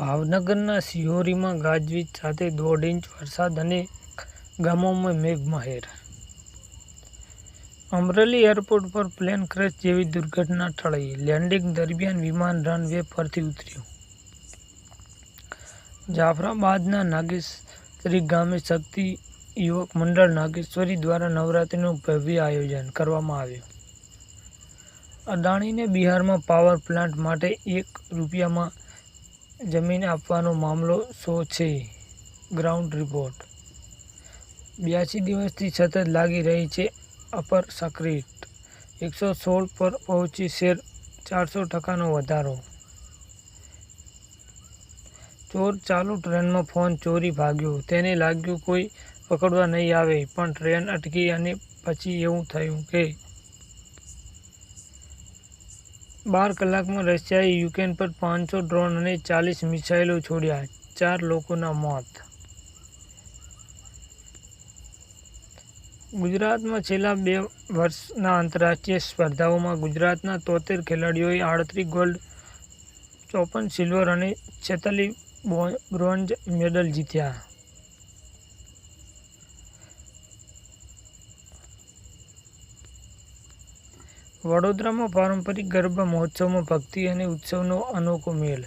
ભાવનગરના શિહોરીમાં ગાજવીજ સાથે દોઢ ઇંચ વરસાદ અને ગામોમાં મેઘમહેર. અમરેલી એરપોર્ટ પર પ્લેન ક્રેશ જેવી દુર્ઘટના ટળી. લેન્ડિંગ દરમિયાન વિમાન રન વે પરથી ઉતર્યું. જાફરાબાદના નાગેશ્વરી ગામે શક્તિ યુવક મંડળ નાગેશ્વરી દ્વારા નવરાત્રિનું ભવ્ય આયોજન કરવામાં આવ્યું. અદાણીને બિહારમાં પાવર પ્લાન્ટ માટે એક રૂપિયામાં જમીન આપવાનો મામલો શો છે? ગ્રાઉન્ડ રિપોર્ટ બ્યાસી દિવસથી સતત લાગી રહી છે અપર સક્રિટ એકસો સોળ પર પહોંચી શેર ચારસો ટકાનો વધારો. ચોર ચાલુ ટ્રેનમાં ફોન ચોરી ભાગ્યો. તેને લાગ્યું કોઈ પકડવા નહીં આવે, પણ ટ્રેન અટકી અને પછી એવું થયું કે બાર કલાકમાં રશિયાએ યુક્રેન પર પાંચસો ડ્રોન અને ચાલીસ મિસાઇલો છોડ્યા. ચાર લોકોના મોત. ગુજરાતમાં છેલ્લા બે વર્ષના આંતરરાષ્ટ્રીય સ્પર્ધાઓમાં ગુજરાતના તોતેર ખેલાડીઓએ આડત્રીસ ગોલ્ડ, ચોપન સિલ્વર અને છેતાલીસ બ્રોન્ઝ મેડલ જીત્યા. વડોદરામાં પારંપરિક ગરબા, મહોત્સવમાં ભક્તિ અને ઉત્સવનો અનોખો મેળ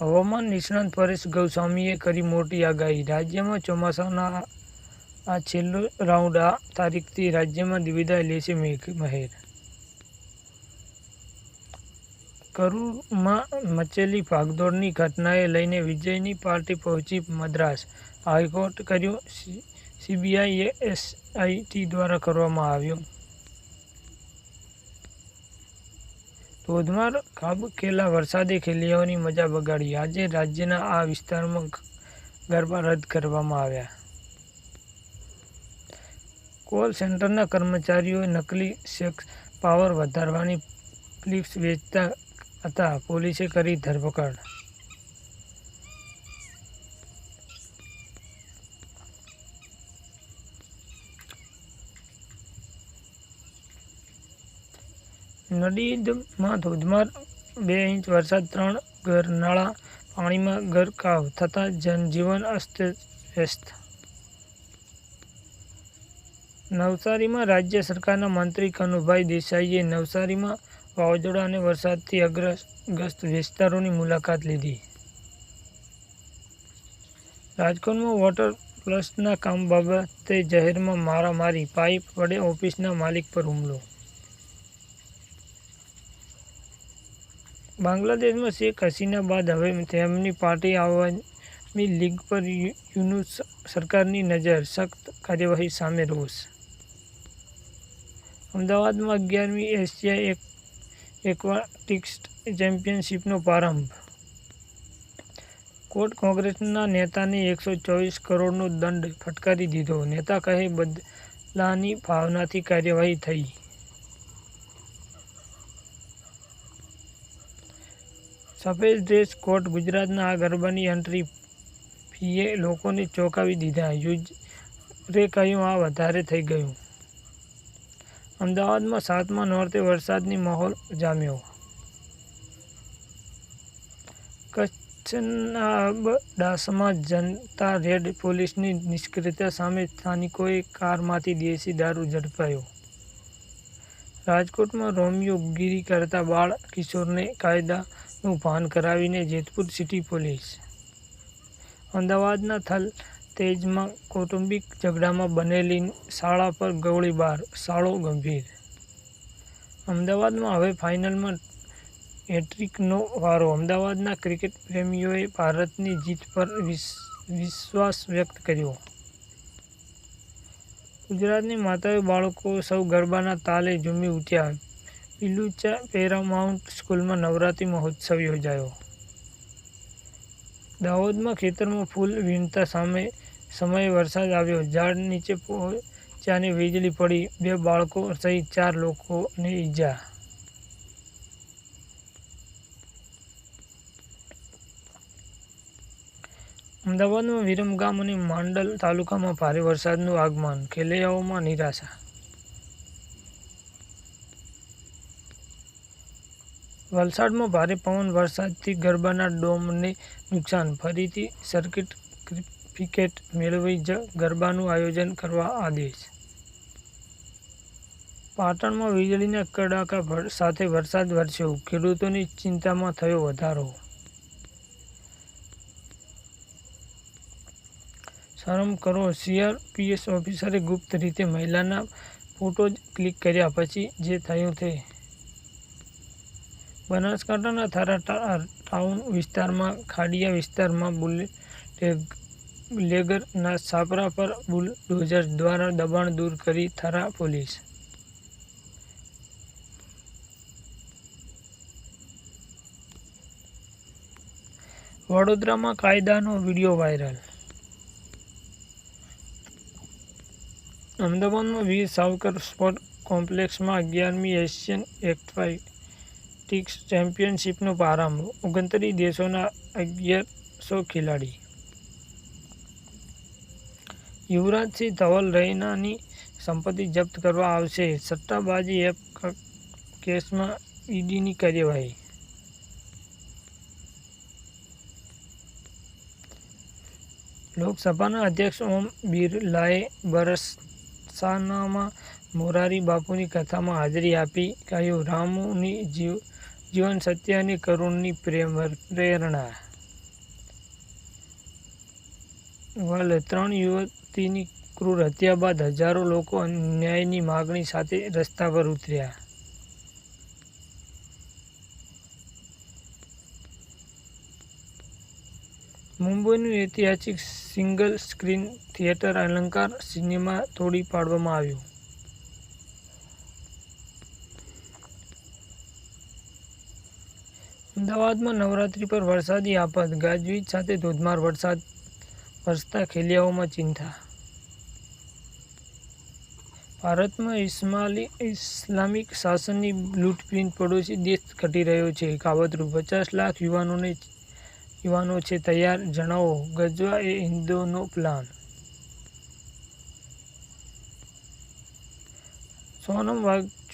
હવામાન નિષ્ણાંત પરેશ ગૌસ્વામીએ કરી મોટી આગાહી. રાજ્યમાં ચોમાસાના આ છેલ્લો રાઉન્ડ આ તારીખથી રાજ્યમાં વિદાય લેશે મેઘમહેર કરૂરમાં મચેલી ભાગદોડની ઘટનાએ લઈને વિજયની પાર્ટી પહોંચી મદ્રાસ. હાઈકોર્ટ કર્યો. સીબીઆઈ, એસઆઈટી દ્વારા કરવામાં આવ્યો. ધોધમાર ખાબકેલા વરસાદે ખેલૈયાઓની મજા બગાડી. આજે રાજ્યના આ વિસ્તારમાં ગરબા રદ કરવામાં આવ્યા. કોલ સેન્ટરના કર્મચારીઓએ નકલી સેક્સ પાવર વધારવાની ફ્લિપ્સ વેચતા હતા. પોલીસે કરી ધરપકડ. નડીદમાં ધોધમાર બે ઇંચ વરસાદ, ત્રણ ઘરનાળા પાણીમાં ગરકાવ થતાં જનજીવન અસ્તવ્યસ્ત નવસારીમાં રાજ્ય સરકારના મંત્રી કનુભાઈ દેસાઈએ નવસારીમાં વાવાઝોડા અને વરસાદથી અગ્રસ્ત વિસ્તારોની મુલાકાત લીધી. રાજકોટમાં વોટર પ્લસના કામ બાબતે જાહેરમાં મારામારી, પાઇપ વડે ઓફિસના માલિક પર હુમલો બાંગ્લાદેશમાં શેખ હસીના બાદ હવે તેમની પાર્ટી આવામી લીગ પર યુનુસ સરકારની નજર સખ્ત કાર્યવાહી સામે રોષ. અમદાવાદમાં અગિયારમી એશિયા એક, એક્વાટિક્સ ચેમ્પિયનશિપનો પ્રારંભ. કોર્ટ કોંગ્રેસના નેતાને એકસો ચોવીસ કરોડનો દંડ ફટકારી દીધો. નેતા કહે, બદલાની ભાવનાથી કાર્યવાહી થઈ. સફેદ ડ્રેસ કોડ ગુજરાતના આ ગરબાની એન્ટ્રી ફીએ લોકોને ચોંકાવી દીધા. યુઝરે કહ્યું, આ વધારે થઈ ગયું. અમદાવાદમાં સાતમા નોરતે વરસાદની માહોલ જામ્યો. કચ્છના અબડાસામાં જનતા રેડ પોલીસની નિષ્ક્રિયતા સામે સ્થાનિકોએ કારમાંથી દેશી દારૂ ઝડપાયો. રાજકોટમાં રોમિયો ગીરી કરતા બાળ કિશોરને કાયદાનું ભાન કરાવીને જેતપુર સિટી પોલીસ અમદાવાદના થલ તેજમાં કૌટુંબિક ઝઘડામાં બનેલી શાળા પર ગોળીબાર શાળો ગંભીર. અમદાવાદમાં હવે ફાઇનલમાં હેટ્રિકનો વારો. અમદાવાદના ક્રિકેટ પ્રેમીઓએ ભારતની જીત પર વિશ્વાસ વ્યક્ત કર્યો. ગુજરાતની માતાઓ બાળકો સૌ ગરબાના તાલે ઝૂમી ઉઠ્યા. પિલુચા પેરામાઉન્ટ સ્કૂલમાં નવરાત્રિ મહોત્સવ યોજાયો. દાહોદમાં ખેતરમાં ફૂલ વીણતા સામે સમયે વરસાદ આવ્યો. ઝાડ નીચે પહોંચ્યાને વીજળી પડી. બે બાળકો સહિત ચાર લોકોને ઈજા. અમદાવાદમાં વિરમગામ અને માંડલ તાલુકામાં ભારે વરસાદનું આગમન. ખેલૈયાઓમાં નિરાશા વલસાડમાં ભારે પવન, વરસાદથી ગરબાના ડોમને નુકસાન. ફરીથી સર્કિટ સર્ટિફિકેટ મેળવી જ ગરબાનું આયોજન કરવા આદેશ. પાટણમાં વીજળીના કડાકા સાથે વરસાદ વરસ્યો. ખેડૂતોની ચિંતામાં થયો વધારો. શરમ કરો સીઆરપીએસ ઓફિસરે ગુપ્ત રીતે મહિલાના ફોટો જ ક્લિક કર્યા પછી જે થયું તે બનાસકાંઠાના થારા ટાઉન વિસ્તારમાં, ખાડિયા વિસ્તારમાં બુલેગરના છાપરા પર બુલડોઝર દ્વારા દબાણ દૂર કરી થરા પોલીસ. વડોદરામાં કાયદાનો વીડિયો વાયરલ. અમદાવાદમાં વીર સાવરકર સ્પોર્ટ કોમ્પ્લેક્સમાં અગિયારમી એશિયન એથ્લેટિક્સ ચેમ્પિયનશિપનો પ્રારંભ. ઓગણત્રીસ દેશોના અગિયારસો ખેલાડી. યુવરાજસિંહ ધવલ રૈનાની સંપત્તિ જપ્ત કરવા આવશે. સટ્ટાબાજી એપ કેસમાં ઈડીની કાર્યવાહી. લોકસભાના અધ્યક્ષ ઓમ બિરલાએ બરસાનામાં મોરારી બાપુની કથામાં હાજરી આપી કહ્યું, રામુની જીવ જીવન સત્ય અને કરુણની પ્રેમ પ્રેરણા. વલ, ત્રણ યુવતીની ક્રૂર હત્યા બાદ હજારો લોકો ન્યાયની માગણી સાથે રસ્તા પર ઉતર્યા. મુંબઈનું ઐતિહાસિક single screen theatre Alankar cinema તોડી પાડવામાં આવ્યું. અમદાવાદમાં નવરાત્રી પર વરસાદી આફત, ગાજવીજ સાથે ધોધમાર વરસાદ, વરસતા ખેલિયાઓમાં ચિંતા. ભારતમાં ઇસ્માલી, ઇસ્લામિક શાસનની લૂંટપ્રીત પડોશી દેશ ઘટી રહ્યો છે. કાવતરું, પચાસ લાખ યુવાનોને, યુવાનો છે તૈયાર. જણાવો, ગજવા એ હિન્દુનો પ્લાન સોનમ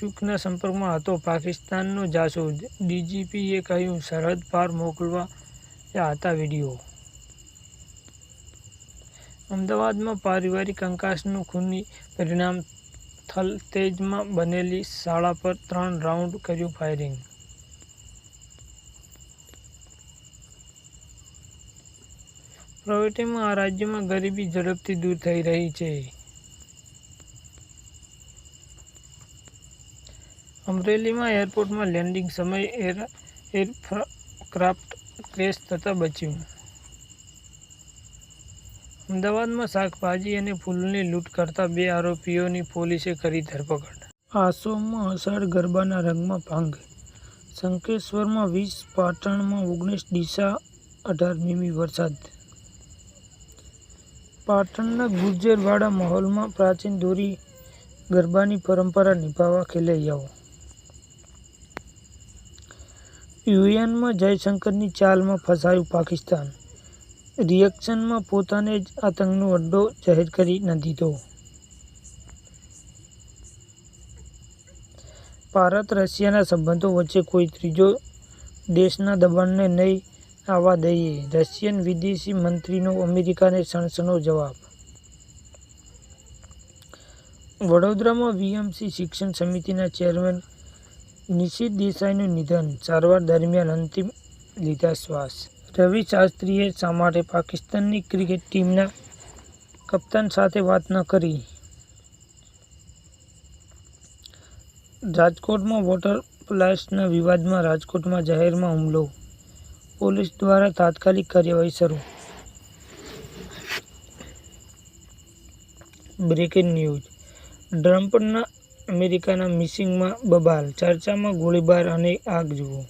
વાંગચુકના સંપર્કમાં હતો. પાકિસ્તાનનો જાસૂસ ડીજીપીએ કહ્યું, સરહદ પાર મોકલવાયા હતા વીડિયો. અમદાવાદમાં પારિવારિક કંકાસનું ખૂની પરિણામ થલતેજમાં બનેલી શાળા પર ત્રણ રાઉન્ડ કર્યું ફાયરિંગ. પ્રવૃત્તિમાં આ રાજ્યમાં ગરીબી ઝડપથી દૂર થઈ રહી છે. અમરેલીમાં એરપોર્ટમાં લેન્ડિંગ સમયે એર, એરક્રાફ્ટ ક્રેશ થતાં બચ્યું. અમદાવાદમાં શાકભાજી અને ફૂલની લૂંટ કરતા બે આરોપીઓની પોલીસે કરી ધરપકડ. આસોમમાં અષાઢ ગરબાના રંગમાં ભાંગ. શંકેશ્વરમાં વીસ, પાટણમાં ઓગણીસ, ડીસા અઢાર મીમી વરસાદ. પાટણના ગુર્જરવાડા માહોલમાં પ્રાચીન દોરી ગરબાની પરંપરા નિભાવવા ખેલૈયાઓ. યુએનમાં જયશંકરની ચાલમાં ફસાયું પાકિસ્તાન. રિએક્શનમાં પોતાને જ આતંકનો અડ્ડો જાહેર કરી ન દીધો. ભારત રશિયાના સંબંધો વચ્ચે કોઈ ત્રીજો દેશના દબાણને નહીં આવવા દઈએ, રશિયન વિદેશી મંત્રીનો અમેરિકાને સણસનો જવાબ. વડોદરામાં વીએમસી શિક્ષણ સમિતિના ચેરમેન નિશિત દેસાઈનું નિધન સારવાર દરમિયાન અંતિમ લીધા શ્વાસ. રવિ શાસ્ત્રીએ શા માટે પાકિસ્તાનની ક્રિકેટ ટીમના કપ્તાન સાથે વાત ન કરી. રાજકોટમાં વોટર પ્લાસ્ટના વિવાદમાં રાજકોટમાં જાહેરમાં હુમલો. પોલીસ દ્વારા તાત્કાલિક કાર્યવાહી શરૂ. Breaking news. ટ્રમ્પના અમેરિકાના મિસિંગમાં બબાલ, ચર્ચામાં ગોળીબાર અને આગ જુઓ.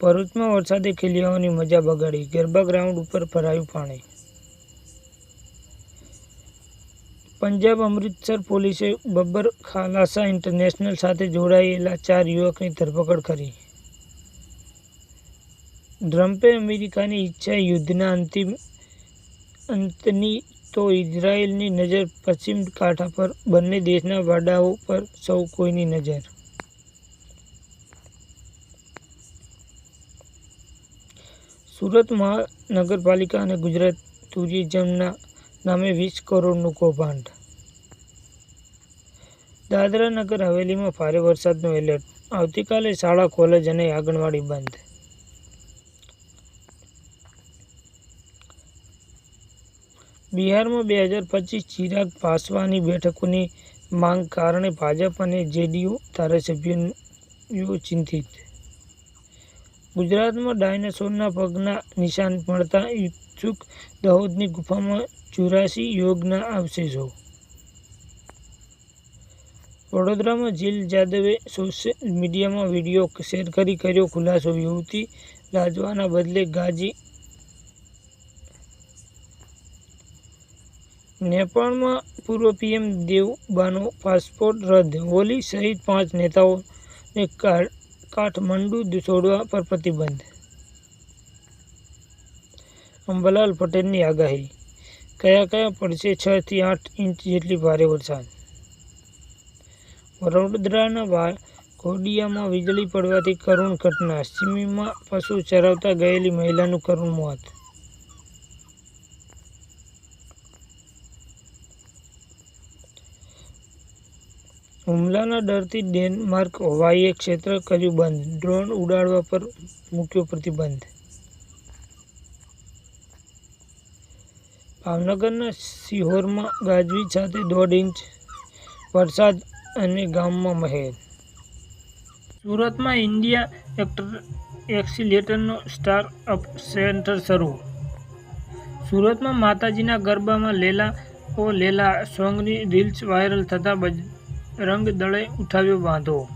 ભરૂચમાં વરસાદે ખેલિયાઓની મજા બગાડી, ગરબા ગ્રાઉન્ડ ઉપર ભરાયું પાણી. પંજાબ અમૃતસર પોલીસે બબ્બર ખાલાસા ઇન્ટરનેશનલ સાથે જોડાયેલા ચાર યુવકની ધરપકડ કરી. ટ્રમ્પે અમેરિકાની ઈચ્છા યુદ્ધના અંતિમ અંતની તો ઇઝરાયલની નજર પશ્ચિમ કાંઠા પર બંને દેશના વાડાઓ પર સૌ કોઈની નજર. સુરત મહાનગરપાલિકા અને ગુજરાત ટુરિઝમના નામે વીસ કરોડનું કૌભાંડ. દાદરા નગર હવેલીમાં ભારે વરસાદનો એલર્ટ. આવતીકાલે શાળા, કોલેજ અને આંગણવાડી બંધ. બિહારમાં બે હજાર પચીસ ચિરાગ પાસવાની બેઠકોની માંગ કારણે ભાજપ અને જેડીયુ ધારાસભ્યો ચિંતિત. ગુજરાતમાં ડાયનાસોરના પગના નિશાન મળતા ઇચ્છુક દાહોદની ગુફામાં ચોરાસી યોગના અવશેષો. વડોદરામાં જીલ જાદવે સોશિયલ મીડિયામાં વીડિયો શેર કરી કર્યો ખુલાસો. યુવતી લાજવાના બદલે ગાજી નેપાળમાં પૂર્વ પીએમ દેવબાનો પાસપોર્ટ રદ, હોલી સહિત પાંચ નેતાઓને કાઠમંડુ છોડવા પર પ્રતિબંધ. અંબાલાલ પટેલની આગાહી, કયા કયા પડશે છ થી આઠ ઇંચ જેટલી ભારે વરસાદ? વડોદરાના ઘોડિયામાં વીજળી પડવાથી કરુણ ઘટના સિમીમાં પશુ ચરાવતા ગયેલી મહિલાનું કરુણ મોત. હુમલાના ડરથી ડેનમાર્ક હવાઈ ક્ષેત્ર કર્યું બંધ. ડ્રોન ઉડાડવા પર મૂક્યો પ્રતિબંધ. ભાવનગરના સિહોરમાં ગાજવીજ સાથે દોઢ ઇંચ વરસાદ અને ગામમાં મહેર. સુરતમાં ઇન્ડિયા એક્ટર એક્સિલેટરનો સ્ટાર્ટઅપ સેન્ટર શરૂ. સુરતમાં માતાજીના ગરબામાં લેલા ઓ લેલા સોંગની રીલ્સ વાયરલ થતાં બજરંગ દળે ઉઠાવ્યો વાંધો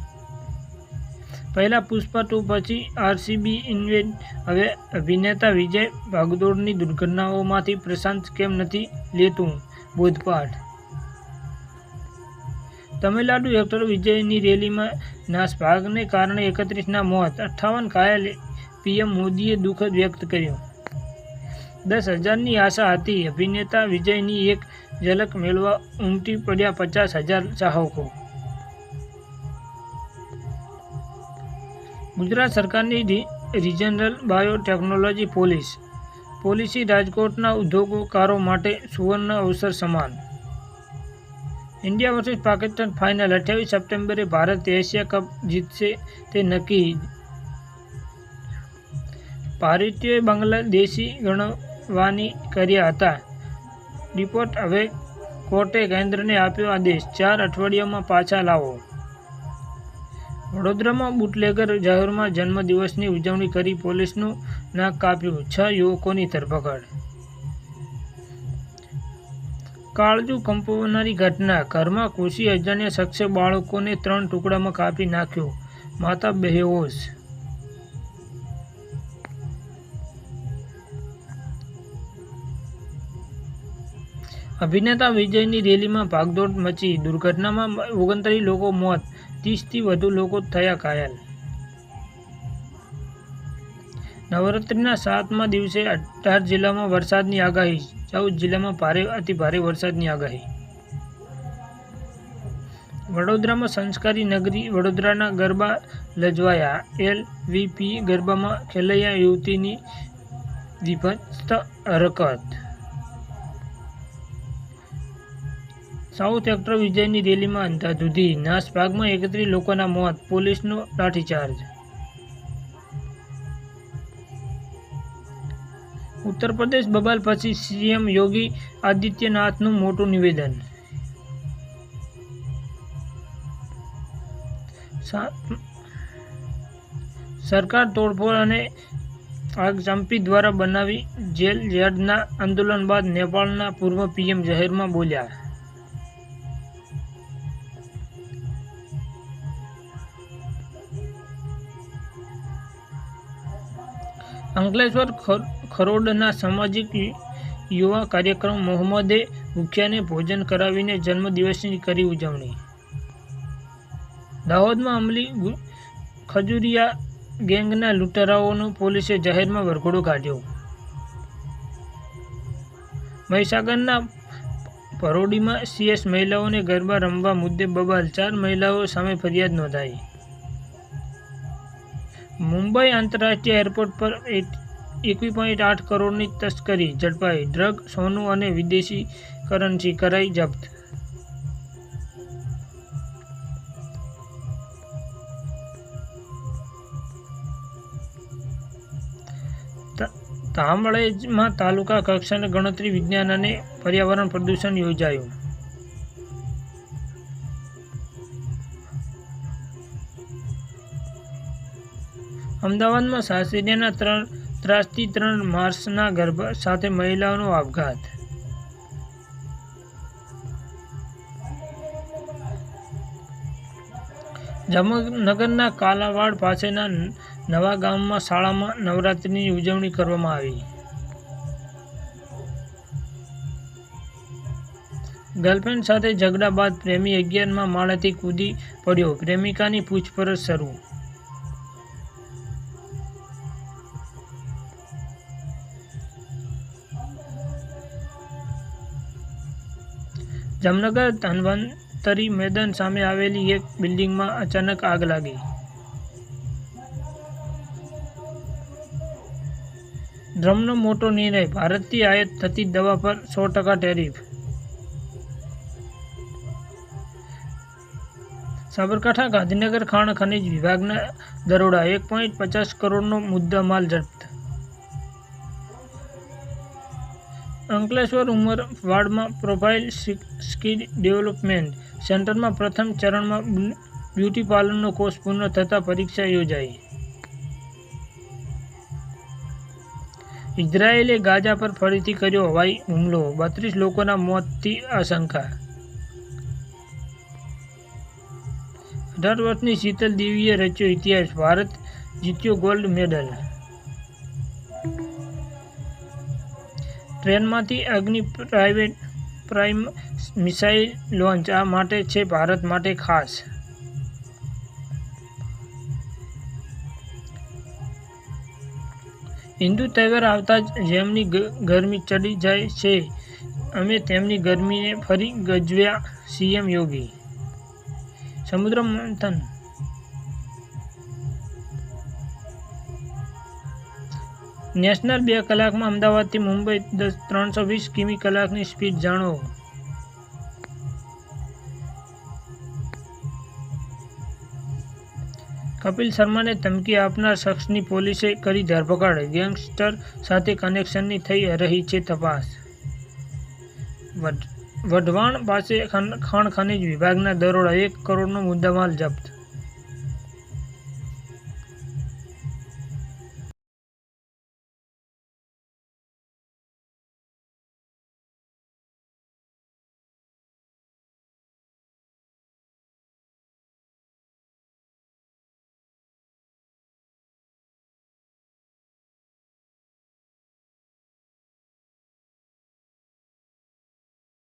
પહેલા પુષ્પા ટુ પછી આરસીબી ઇન્વેન્ટ હવે અભિનેતા વિજય ભાગદોડની દુર્ઘટનાઓમાંથી પ્રશાંત કેમ નથી લેતું? બોધપાઠ. તમિલનાડુ એક્ટર વિજયની રેલીમાં નાસભાગને કારણે એકત્રીસના મોત. અઠ્ઠાવન ઘાયલ પીએમ મોદીએ દુઃખ વ્યક્ત કર્યું. દસ હજારની આશા હતી. અભિનેતા વિજયની એક ઝલક મેળવવા ઉમટી પડ્યા પચાસ હજાર ચાહકો. ગુજરાત સરકારની રી- રિજનલ બાયોટેકનોલોજી પોલીસ. પોલિસી રાજકોટના ઉદ્યોગકારો માટે સુવર્ણ અવસર સમાન. ઇન્ડિયા વર્સિસ પાકિસ્તાન ફાઇનલ, અઠ્યાવીસ સપ્ટેમ્બરે ભારત એશિયા કપ જીતશે તે નક્કી. ભારતીય બાંગ્લાદેશી ગણવાની કર્યા હતા. રિપોર્ટ હવે કોર્ટે કેન્દ્રને આપ્યો આદેશ. ચાર અઠવાડિયામાં પાછા લાવો. વડોદરામાં બુટલેગર જાહેરમાં જન્મદિવસની ઉજવણી કરી પોલીસનું નાક કાપ્યું. છ યુવકોની ધરપકડ. કાળજુ કંપાવનારી ઘટના. ઘરમાં કૃષિ અજાણ્યા શખ્સે બાળકોને ત્રણ ટુકડામાં કાપી નાખ્યો. માતા બેહોશ. અભિનેતા વિજયની રેલીમાં ભાગદોડ મચી દુર્ઘટનામાં ઓગણત્રીસ લોકો મોત, ત્રીસથી વધુ લોકો થયા ઘાયલ. નવરાત્રિના સાતમા દિવસે અઢાર જિલ્લામાં વરસાદની આગાહી, ચૌદ જિલ્લામાં ભારે અતિ ભારે વરસાદની આગાહી. વડોદરામાં સંસ્કારી નગરી વડોદરાના ગરબા લજવાયા. એલ વીપી ગરબામાં ખેલૈયા યુવતીની વિભત્સ હરકત સાઉથ એક્ટર વિજયની રેલીમાં અંધાધૂંધી, નાસભાગમાં એકત્રીસ લોકોના મોત, પોલીસનો લાઠીચાર્જ ઉત્તર પ્રદેશ બબાલ પછી સીએમ યોગી આદિત્યનાથનું મોટું નિવેદન. સરકાર તોડફોડ અને આગચંપી દ્વારા બનાવી જેલ યાર્ડના આંદોલન બાદ નેપાળના પૂર્વ પીએમ જાહેરમાં બોલ્યા. અંકલેશ્વર ખરોડના સામાજિક યુવા કાર્યક્રમ મોહમ્મદે ભૂખ્યાને ભોજન કરાવીને જન્મદિવસની કરી ઉજવણી. દાહોદમાં અમલી ખજુરિયા ગેંગના લૂંટારાઓનો પોલીસે જાહેરમાં વરઘોડો કાઢ્યો. મહીસાગરના પરોડીમાં સીએસ મહિલાઓને ગરબા રમવા મુદ્દે બબાલ, ચાર મહિલાઓ સામે ફરિયાદ નોંધાઈ. મુંબઈ આંતરરાષ્ટ્રીય એરપોર્ટ પર એકવીસ પોઈન્ટ આઠ કરોડની તસ્કરી, ઝડપાઈ, ડ્રગ, સોનું અને વિદેશી કરન્સી કરાઈ જપ્ત. તાંબળેજમાં તાલુકા કક્ષાની ગણતરી વિજ્ઞાન અને પર્યાવરણ પ્રદૂષણ યોજાયું. અમદાવાદમાં સાસરિયાના ત્રણ, ત્રાસથી ત્રણ માર્ચના ગર્ભ સાથે મહિલાઓનો આપઘાત. જામનગરના કાલાવાડ પાસેના નવા ગામમાં શાળામાં નવરાત્રિની ઉજવણી કરવામાં આવી. ગર્લફ્રેન્ડ સાથે ઝઘડા બાદ પ્રેમી અગિયારમાં માળેથી કૂદી પડ્યો. પ્રેમિકાની પૂછપરછ શરૂ જામનગર ધન્વંતરી મેદાન સામે આવેલી એક બિલ્ડિંગમાં અચાનક આગ લાગી. ડ્રમનો મોટો નિર્ણય ભારતથી આયાત થતી દવા પર સો ટકા ટેરિફ. સાબરકાંઠા ગાંધીનગર ખાણ ખનિજ વિભાગના દરોડા, એક પોઈન્ટ પચાસ કરોડનો મુદ્દામાલ જપ્ત અંકલેશ્વર ઉમરવાડમાં પ્રોફાઇલ સ્કિલ ડેવલપમેન્ટ સેન્ટરમાં પ્રથમ ચરણમાં બ્યુટી પાર્લરનો કોર્સ પૂર્ણ થતાં પરીક્ષા યોજાઈ. ઇઝરાયેલે ગાઝા પર ફરીથી કર્યો હવાઈ હુમલો, બત્રીસ લોકોના મોતથી આશંકા. અઢાર વર્ષની શીતલ દેવીએ રચ્યો ઇતિહાસ, ભારત જીત્યો ગોલ્ડ મેડલ ટ્રેનમાંથી અગ્નિ પ્રાઇવેટ પ્રાઇમ મિસાઇલ લોન્ચ આ માટે છે ભારત માટે ખાસ. હિન્દુ તહેવાર આવતા જ જેમની ગરમી ચડી જાય છે, અમે તેમની ગરમીને ફરી ગજવ્યા સીએમ યોગી. સમુદ્ર મંથન નેશનલ બે કલાકમાં અમદાવાદથી મુંબઈ દસ, ત્રણસો વીસ કિમી કલાકની સ્પીડ જાણો. કપિલ શર્માને ધમકી આપનાર શખ્સની પોલીસે કરી ધરપકડ. ગેંગસ્ટર સાથે કનેક્શનની થઈ રહી છે તપાસ. વઢવાણ પાસે ખાણ ખનિજ વિભાગના દરોડા એક કરોડનો મુદ્દામાલ જપ્ત